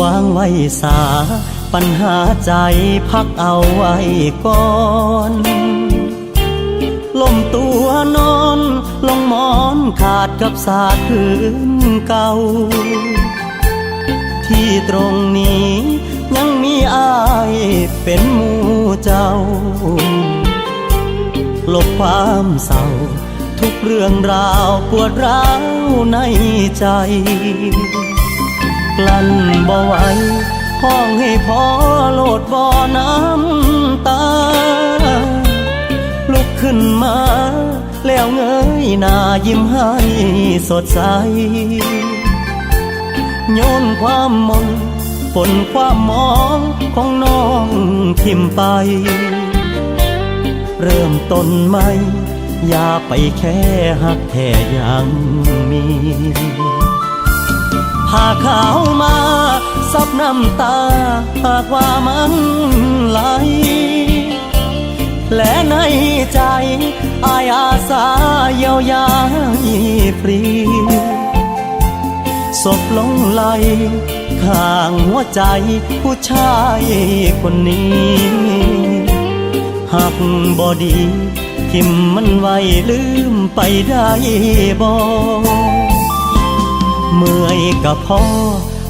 วางไว้สา ปัญหาใจพักเอาไว้ก่อนล้มตัวนอนลงหมอนขาดกับสาดพื้นเก่า ที่ตรงนี้ยังมีอายเป็นมูเจ้า ลบความเศร้า ทุกเรื่องราวปวดร้าวในใจ กลั้นบ่ไหวห้องให้พอโลดบ่อน้ำตา ลุกขึ้นมา แล้วเงยหน้ายิ้มให้สดใส โยนความมนปนความมองของน้องทิมไป เริ่มต้นใหม่อย่าไปแค่หักแท้ยังมี พาขาวมาซับน้ำตาหากว่ามันไหลและในใจอายอาสาเยียวยาฟรีศพลงไหลข้างหัวใจผู้ชายคนนี้หากบอดี ทิมมันไว้ลืมไปได้บ่เมื่อยกับพ่อ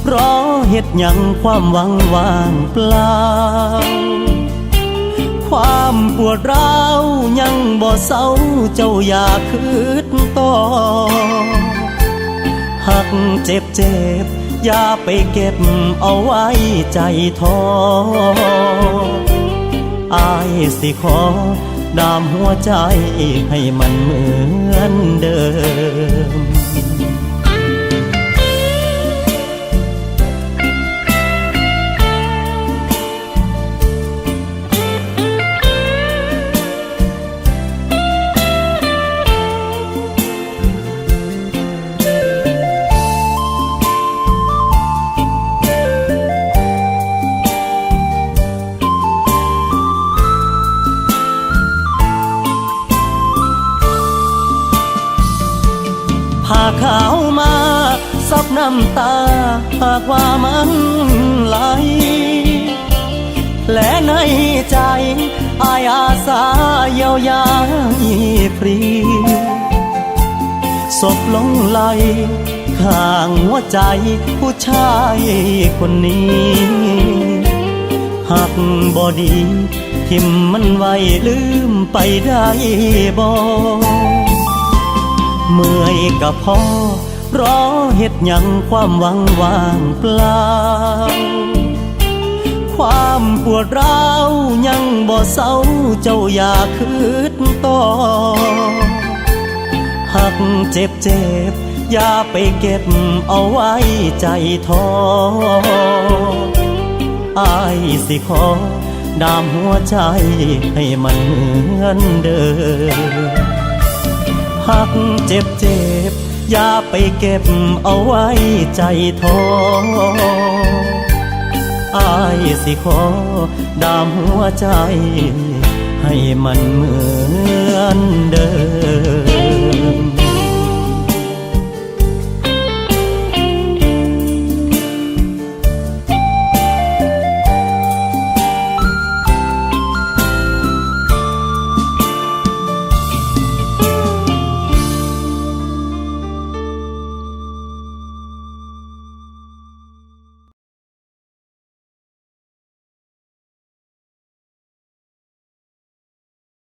เพรอเฮ็ดหยังความหวังว่างเปล่า ความปวดร้าวยังบ่เศร้าเจ้าอย่าคืดต่อ หักเจ็บเจ็บอย่าไปเก็บเอาไว้ใจท้ออายสิขอดามหัวใจให้มันเหมือนเดิม พาขาวมาซับน้ำตาหากว่ามันไหลและในใจอายอาสาเยียวยาฟรีศพลงไหลข้างหัวใจผู้ชายคนนี้หากบอดี ทิมมันไว้ลืมไปได้บ่ เมื่อยกับพ่อรอเฮ็ดหยังความหวังว่างเปล่า ความปวดร้าวยังบ่เศร้าเจ้าอย่าคืดต่อหักเจ็บเจ็บอย่าไปเก็บเอาไว้ใจท้ออายสิขอดามหัวใจให้มันเหมือนเดิม หักเจ็บเจ็บ อย่าไปเก็บเอาไว้ใจท้ออายสิขอ ดามหัวใจ ให้มันเหมือนเดิม